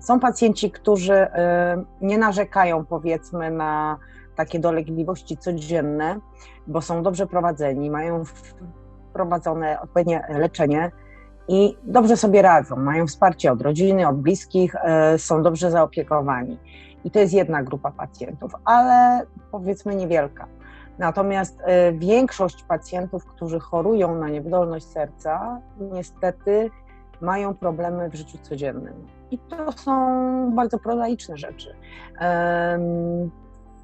Są pacjenci, którzy y, nie narzekają, powiedzmy, na takie dolegliwości codzienne, bo są dobrze prowadzeni, mają wprowadzone odpowiednie leczenie i dobrze sobie radzą, mają wsparcie od rodziny, od bliskich, y, są dobrze zaopiekowani. I to jest jedna grupa pacjentów, ale powiedzmy niewielka. Natomiast y, większość pacjentów, którzy chorują na niewydolność serca, niestety mają problemy w życiu codziennym. I to są bardzo prozaiczne rzeczy.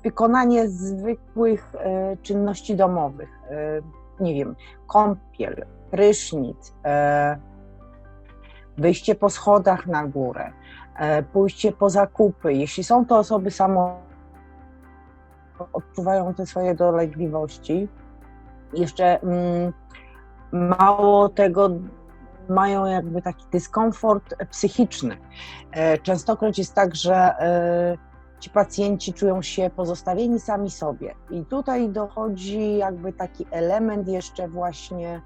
Wykonanie zwykłych e, czynności domowych, e, nie wiem, kąpiel, prysznic, e, wyjście po schodach na górę, pójście po zakupy. Jeśli są to osoby samo odczuwają te swoje dolegliwości, jeszcze mm, mało tego mają jakby taki dyskomfort psychiczny. E, częstokroć jest tak, że e, ci pacjenci czują się pozostawieni sami sobie. I tutaj dochodzi jakby taki element jeszcze właśnie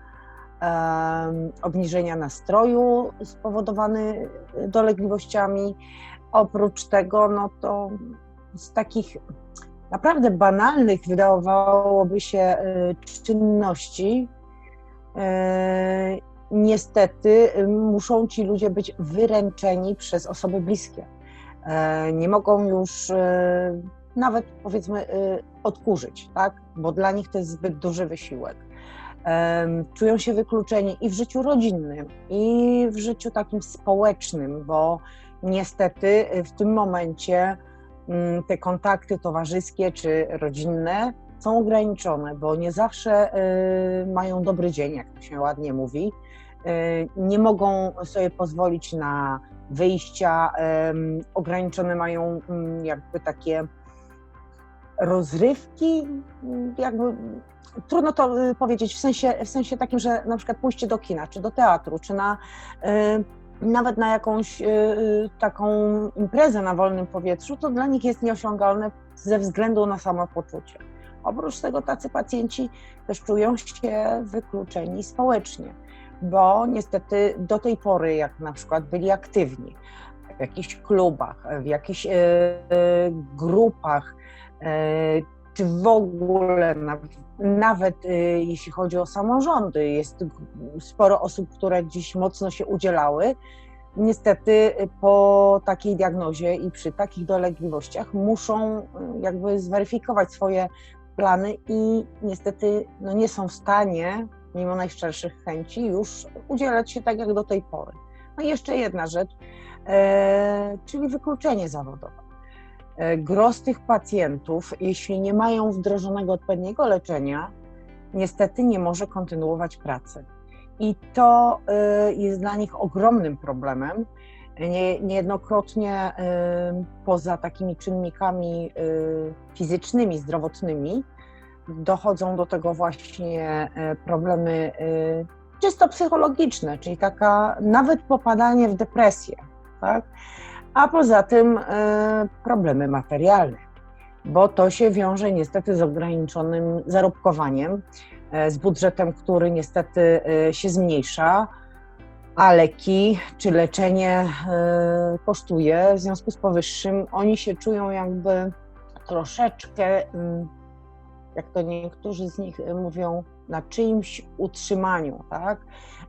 obniżenia nastroju spowodowany dolegliwościami. Oprócz tego, no to z takich naprawdę banalnych wydawałoby się czynności niestety y, muszą ci ludzie być wyręczeni przez osoby bliskie. E, nie mogą już y, nawet powiedzmy y, odkurzyć, tak? bo dla nich to jest zbyt duży wysiłek. Czują się wykluczeni i w życiu rodzinnym, i w życiu takim społecznym, bo niestety w tym momencie mm, te kontakty towarzyskie czy rodzinne są ograniczone, bo nie zawsze mają dobry dzień, jak to się ładnie mówi. Y, nie mogą sobie pozwolić na wyjścia, ograniczone mają mm, jakby takie rozrywki, jakby trudno to y, powiedzieć w sensie, w sensie takim, że na przykład pójście do kina, czy do teatru, czy na y, nawet na jakąś taką imprezę na wolnym powietrzu, to dla nich jest nieosiągalne ze względu na samopoczucie. Oprócz tego tacy pacjenci też czują się wykluczeni społecznie bo niestety do tej pory, jak na przykład byli aktywni w jakichś klubach, w jakichś e, grupach, e, czy w ogóle nawet, e, jeśli chodzi o samorządy, jest sporo osób, które gdzieś mocno się udzielały. Niestety po takiej diagnozie i przy takich dolegliwościach muszą jakby zweryfikować swoje plany i niestety no nie są w stanie mimo najszczerszych chęci, już udzielać się tak jak do tej pory. No i jeszcze jedna rzecz, e, czyli wykluczenie zawodowe. E, gros tych pacjentów, jeśli nie mają wdrożonego odpowiedniego leczenia, niestety nie może kontynuować pracy. I to e, jest dla nich ogromnym problemem. Nie, niejednokrotnie e, poza takimi czynnikami e, fizycznymi, zdrowotnymi, dochodzą do tego właśnie e, problemy czysto psychologiczne, czyli taka nawet popadanie w depresję, tak? a poza tym problemy materialne, bo to się wiąże niestety z ograniczonym zarobkowaniem, z budżetem, który niestety się zmniejsza, a leki czy leczenie kosztuje. W związku z powyższym oni się czują jakby troszeczkę mm, jak to niektórzy z nich y, mówią, na czyimś utrzymaniu, tak?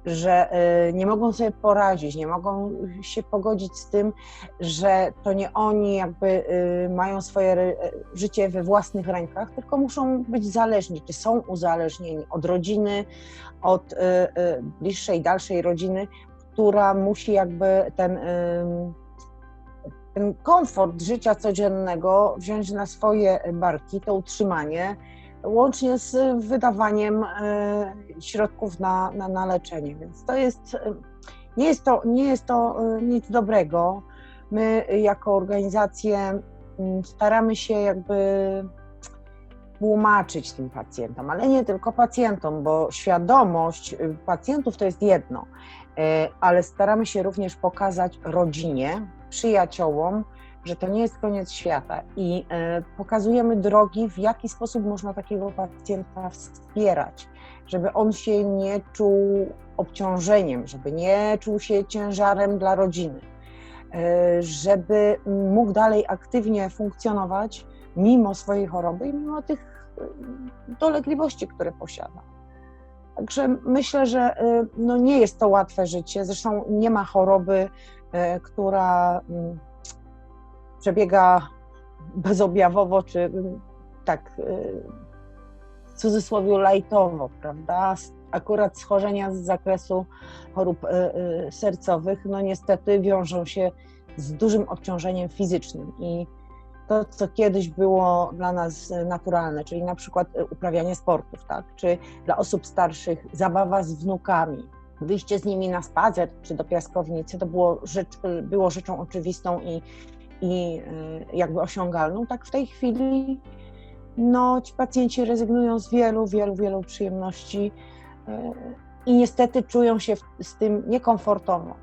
że y, nie mogą sobie poradzić, nie mogą się pogodzić z tym, że to nie oni jakby y, mają swoje życie we własnych rękach, tylko muszą być zależni, czy są uzależnieni od rodziny, od bliższej, dalszej rodziny, która musi jakby ten ten komfort życia codziennego wziąć na swoje barki, to utrzymanie, łącznie z wydawaniem e, środków na, na, na leczenie. Więc to jest, nie jest to, nie jest to e, nic dobrego. My jako organizacje mm, staramy się jakby tłumaczyć tym pacjentom, ale nie tylko pacjentom, bo świadomość y, pacjentów to jest jedno, e, ale staramy się również pokazać rodzinie, przyjaciołom, że to nie jest koniec świata i e, pokazujemy drogi, w jaki sposób można takiego pacjenta wspierać, żeby on się nie czuł obciążeniem, żeby nie czuł się ciężarem dla rodziny. e, żeby mógł dalej aktywnie funkcjonować mimo swojej choroby i mimo tych e, dolegliwości, które posiada. Także myślę, że no nie jest to łatwe życie. Zresztą nie ma choroby, która mm, przebiega bezobjawowo, czy mm, tak e, w cudzysłowie lajtowo, prawda? Akurat schorzenia z zakresu chorób e, e, sercowych, no niestety wiążą się z dużym obciążeniem fizycznym i to, co kiedyś było dla nas naturalne, czyli na przykład uprawianie sportów, tak? czy dla osób starszych zabawa z wnukami, wyjście z nimi na spacer czy do piaskownicy, to było, rzecz, było rzeczą oczywistą i, i e, jakby osiągalną, tak w tej chwili no, ci pacjenci rezygnują z wielu, wielu, wielu przyjemności e, i niestety czują się z tym niekomfortowo.